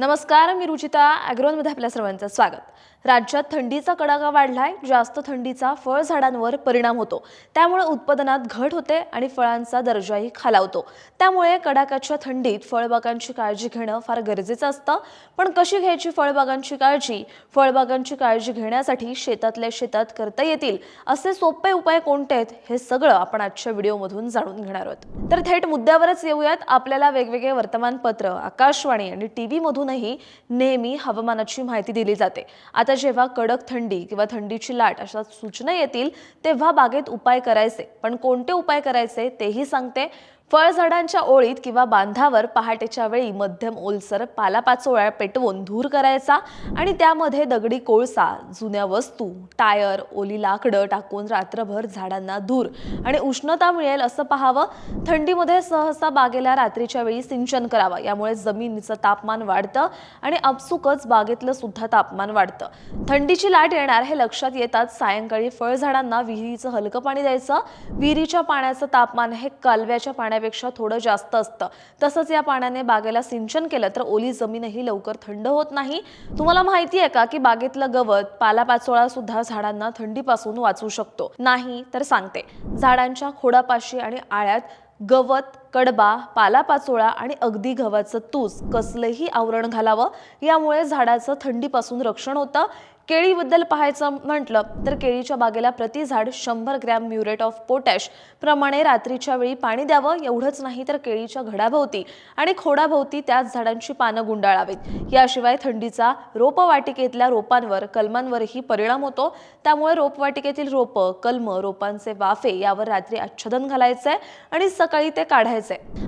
नमस्कार मी रुचिता ॲग्रोनमध्ये आपल्या सर्वांचं स्वागत. राज्यात थंडीचा कडाका वाढलाय जास्त थंडीचा फळझाडांवर परिणाम होतो. त्यामुळे उत्पादनात घट होते आणि फळांचा दर्जाही खालावतो. त्यामुळे कडाक्याच्या थंडीत फळबागांची काळजी घेणं फार गरजेचं असतं. पण कशी घ्यायची फळबागांची काळजी? फळबागांची काळजी घेण्यासाठी शेतातल्या शेतात करता येतील असे सोपे उपाय कोणते आहेत हे सगळं आपण आजच्या व्हिडिओमधून जाणून घेणार आहोत. तर थेट मुद्द्यावरच येऊयात. आपल्याला वेगवेगळे वर्तमानपत्र आकाशवाणी आणि टी व्हीमधून असूनही नेहमी हवामानाची माहिती दिली जाते. आता जेव्हा कडक थंडी किंवा थंडीची लाट अशा सूचना येतील तेव्हा बागेत उपाय करायचे. पण कोणते उपाय करायचे तेही सांगते. फळझाडांच्या ओळीत किंवा बांधावर पहाटेच्या वेळी मध्यम ओलसर पालापाचोळ्या पेटवून धूर करायचा आणि त्यामध्ये दगडी कोळसा जुन्या वस्तू टायर ओली लाकडं टाकून रात्रभर झाडांना धूर आणि उष्णता मिळेल असं पाहावं. थंडीमध्ये सहसा बागेला रात्रीच्या वेळी सिंचन करावं. यामुळे जमिनीचं तापमान वाढतं आणि अपसुकच बागेतलं सुद्धा तापमान वाढतं. थंडीची लाट येणार हे लक्षात येताच सायंकाळी फळझाडांना विहिरीचं हलकं पाणी द्यायचं. विहिरीच्या पाण्याचं तापमान हे कालव्याच्या पाण्यापेक्षा थोडं जास्त असतं. तसंच या पाण्याने बागेला सिंचन केलं तर ओली जमीनही लवकर थंड होत नाही. तुम्हाला माहिती आहे का की बागेतलं गवत पालापाचोळा सुद्धा झाडांना थंडीपासून वाचवू शकतो. नाही तर सांगते. झाडांच्या खोडापाशी आणि आळ्यात गवत कडबा पालापाचोळा आणि अगदी गव्हाचं तूस कसलंही आवरण घालावं यामुळे झाडाचं थंडीपासून रक्षण होतं. केळीबद्दल पाहायचं म्हटलं तर केळीच्या बागेला प्रति झाड शंभर ग्रॅम म्युरेट ऑफ पोटॅश प्रमाणे रात्रीच्या वेळी पाणी द्यावं एवढंच नाही तर केळीच्या घडाभोवती आणि खोडाभोवती त्याच झाडांची पानं गुंडाळावीत. याशिवाय थंडीचा रोपवाटिकेतल्या रोपांवर कलमांवरही परिणाम होतो. त्यामुळे रोपवाटिकेतील रोपं कलम रोपांचे वाफे यावर रात्री आच्छादन घालायचंय आणि सकाळी ते काढायचं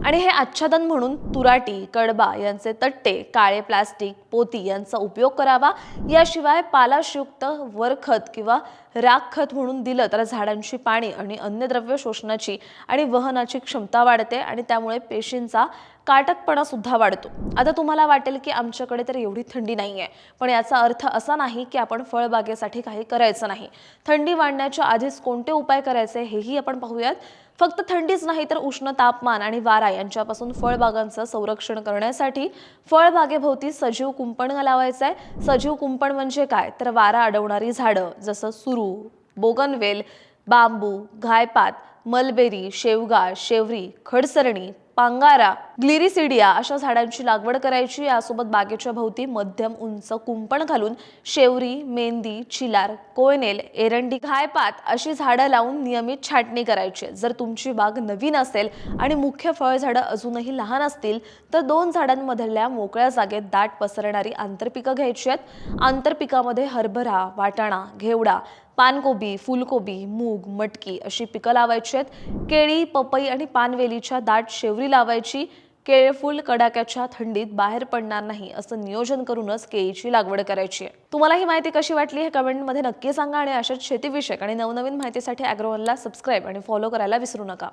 आणि हे आच्छादन म्हणून तुराटी कडबा यांचे तट्टे काळे प्लास्टिक पोती यांचा उपयोग करावा. याशिवाय पालाशयुक्त वरखत किंवा राख खत म्हणून दिलं तर झाडांची पाणी आणि अन्नद्रव्य शोषणाची आणि वहनाची क्षमता वाढते आणि त्यामुळे पेशींचा काटकपणा सुद्धा वाढतो. आता तुम्हाला वाटेल की आमच्याकडे तर एवढी थंडी नाही आहे पण याचा अर्थ असा नाही की आपण फळबागेसाठी काही करायचं नाही. थंडी वाढण्याच्या आधीच कोणते उपाय करायचे हेही आपण पाहूयात. फक्त थंडीच नाही तर उष्ण तापमान आणि वारा यांच्यापासून फळबागांचं संरक्षण करण्यासाठी फळबागेभोवती सजीव कुंपण लावायचं आहे सजीव कुंपण म्हणजे काय? तर वारा अडवणारी झाडं जसं सुरू बोगनवेल बांबू घायपात मलबेरी शेवगा शेवरी खडसरणी पांगारा ग्लिरिसिडिया अशा झाडांची लागवड करायची यासोबत बागेच्या भोवती मध्यम उंच कुंपण घालून शेवरी मेंदी चिलार कोयनेल एरंडी घायपात अशी झाडं लावून नियमित छाटणी करायची. जर तुमची बाग नवीन असेल आणि मुख्य फळझाडं अजूनही लहान असतील तर दोन झाडांमधल्या मोकळ्या जागेत दाट पसरणारी आंतरपिकं घ्यायची आहेत. आंतरपिकामध्ये हरभरा वाटाणा घेवडा पानकोबी फुलकोबी मूग मटकी अशी पिकं लावायची आहेत. केळी पपई आणि पानवेलीच्या दाट शेवरी लावायची. केळफूल कडाक्याच्या थंडीत बाहेर पडणार नाही असं नियोजन करूनच केळीची लागवड करायची आहे. तुम्हाला ही माहिती कशी वाटली हे कमेंटमध्ये नक्की सांगा आणि अशाच शेतीविषयक आणि नवनवीन माहितीसाठी अॅग्रोवनला सबस्क्राईब आणि फॉलो करायला विसरू नका.